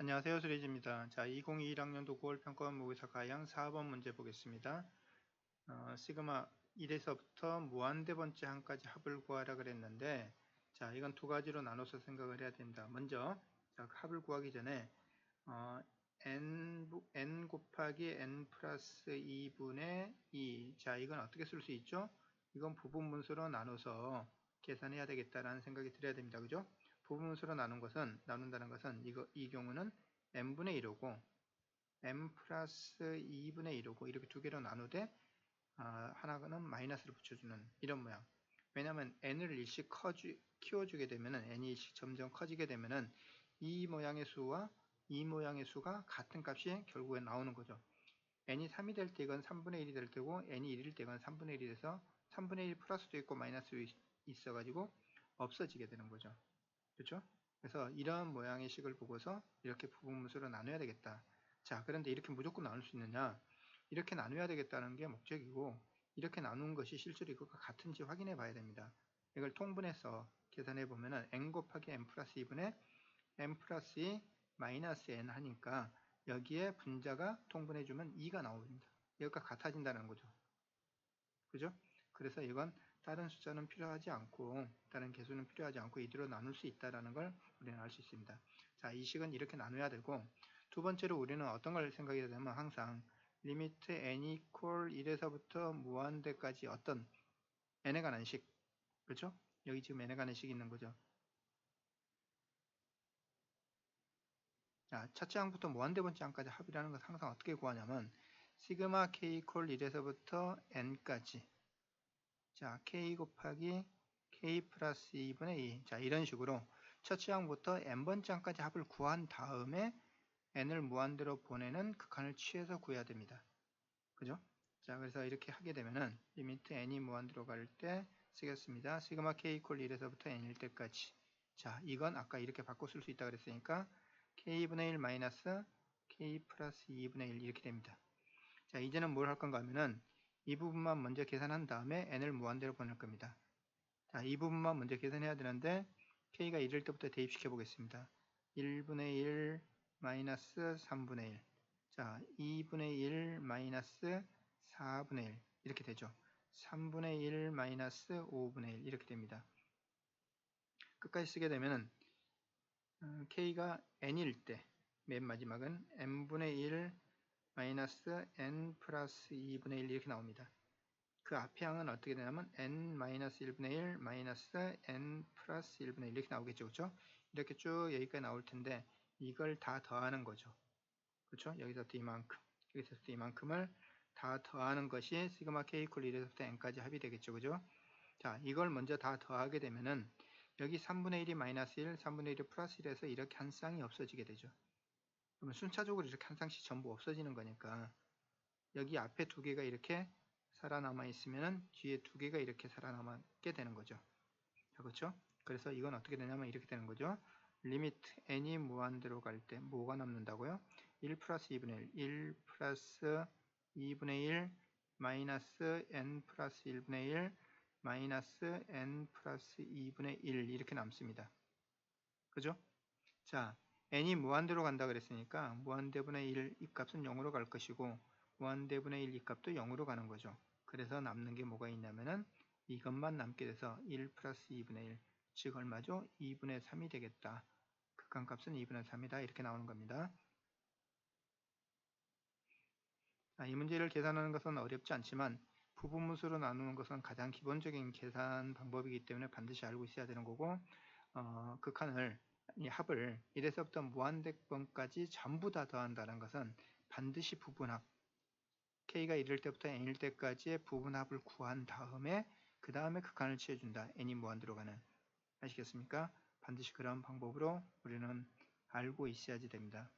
안녕하세요 수리지입니다. 자 2021학년도 9월 평가원 모의사 가양 4번 문제 보겠습니다. 어, 시그마 1에서부터 무한대 번째 한까지 합을 구하라 그랬는데 자 이건 두 가지로 나눠서 생각을 해야 된다. 먼저 자, 합을 구하기 전에 어, n, n 곱하기 n 플러스 2분의 2. 자 이건 어떻게 쓸 수 있죠? 이건 부분 분수로 나눠서 계산해야 되겠다라는 생각이 들어야 됩니다. 그죠? 부분수로 나눈 것은 나눈다는 것은 이거 이 경우는 n분의 1이고 n 플러스 2분의 1이고 이렇게 두 개로 나누되 아, 하나는 마이너스를 붙여주는 이런 모양. 왜냐하면 n을 일씩 커주, 키워주게 되면 은 n이 일씩 점점 커지게 되면 은 이 모양의 수와 이 모양의 수가 같은 값이 결국에 나오는 거죠. n이 3이 될 때 이건 3분의 1이 될 테고 n이 1일 때 이건 3분의 1이 돼서 3분의 1 플러스도 있고 마이너스도 있어가지고 없어지게 되는 거죠. 그렇죠? 그래서 이러한 모양의 식을 보고서 이렇게 부분분수로 나눠야 되겠다. 자, 그런데 이렇게 무조건 나눌 수 있느냐? 이렇게 나눠야 되겠다는 게 목적이고 이렇게 나눈 것이 실제로 이것과 같은지 확인해 봐야 됩니다. 이걸 통분해서 계산해 보면은 n 곱하기 n 플러스 2분의 n 플러스 2 마이너스 n 하니까 여기에 분자가 통분해 주면 2가 나옵니다. 이것과 같아진다는 거죠. 그죠? 그래서 이건 다른 숫자는 필요하지 않고 다른 개수는 필요하지 않고 이대로 나눌 수 있다는 걸 우리는 알 수 있습니다. 자, 이 식은 이렇게 나눠야 되고 두 번째로 우리는 어떤 걸 생각해야 되냐면 항상 리미트 n equal 1에서부터 무한대까지 어떤 n에 관한 식 그렇죠? 여기 지금 n에 관한 식이 있는 거죠. 자, 첫째 항부터 무한대 번째 항까지 합이라는 것은 항상 어떻게 구하냐면 시그마 k equal 1에서부터 n까지 자, k 곱하기 k 플러스 2분의 2. 자, 이런 식으로 첫 지항부터 n번째 항까지 합을 구한 다음에 n을 무한대로 보내는 극한을 취해서 구해야 됩니다. 그죠? 자, 그래서 이렇게 하게 되면은 리미트 n이 무한대로 갈 때 쓰겠습니다. 시그마 k 이퀄 1에서부터 n일 때까지. 자, 이건 아까 이렇게 바꿔 쓸 수 있다 그랬으니까 k분의 1 마이너스 k 플러스 2분의 1 이렇게 됩니다. 자, 이제는 뭘 할 건가 하면은 이 부분만 먼저 계산한 다음에 n을 무한대로 보낼 겁니다. 자, 이 부분만 먼저 계산해야 되는데 k가 1일 때부터 대입시켜 보겠습니다. 1분의 1 마이너스 3분의 1 자, 2분의 1 마이너스 4분의 1 이렇게 되죠. 3분의 1 마이너스 5분의 1 이렇게 됩니다. 끝까지 쓰게 되면은 음, k가 n일 때 맨 마지막은 n분의 1 마이너스 n 플러스 2분의 1 이렇게 나옵니다. 그 앞에 항은 어떻게 되냐면 n 마이너스 1분의 1 마이너스 n 플러스 1분의 1 이렇게 나오겠죠. 그렇죠? 이렇게 쭉 여기까지 나올 텐데 이걸 다 더하는 거죠. 그렇죠? 여기서부터 이만큼, 여기서부터 이만큼을 다 더하는 것이 시그마 k 이퀄 1에서부터 n까지 합이 되겠죠. 그죠? 자, 이걸 먼저 다 더하게 되면은 여기 3분의 1이 마이너스 1, 3분의 1이 플러스 1에서 이렇게 한 쌍이 없어지게 되죠. 그러면 순차적으로 이렇게 한 쌍씩 전부 없어지는 거니까 여기 앞에 두 개가 이렇게 살아남아 있으면 뒤에 두 개가 이렇게 살아남게 되는 거죠. 자, 그렇죠? 그래서 이건 어떻게 되냐면 이렇게 되는 거죠. 리미트 n이 무한대로 갈 때 뭐가 남는다고요? 1 플러스 2분의 1, 1 플러스 2분의 1 마이너스 n 플러스 1분의 1 마이너스 n 플러스 2분의 1 이렇게 남습니다. 그죠? 자, n이 무한대로 간다 그랬으니까 무한대분의 1이 값은 0으로 갈 것이고 무한대분의 1이 값도 0으로 가는 거죠. 그래서 남는 게 뭐가 있냐면은 이것만 남게 돼서 1 플러스 2분의 1, 즉 얼마죠? 2분의 3이 되겠다. 극한값은 2분의 3이다. 이렇게 나오는 겁니다. 자, 이 문제를 계산하는 것은 어렵지 않지만 부분문수로 나누는 것은 가장 기본적인 계산 방법이기 때문에 반드시 알고 있어야 되는 거고 어, 극한을 이 합을 1에서부터 무한대번까지 전부 다 더한다는 것은 반드시 부분합 k가 1일 때부터 n일 때까지의 부분합을 구한 다음에 그 다음에 극한을 취해준다. n이 무한 들어가는 아시겠습니까? 반드시 그런 방법으로 우리는 알고 있어야지 됩니다.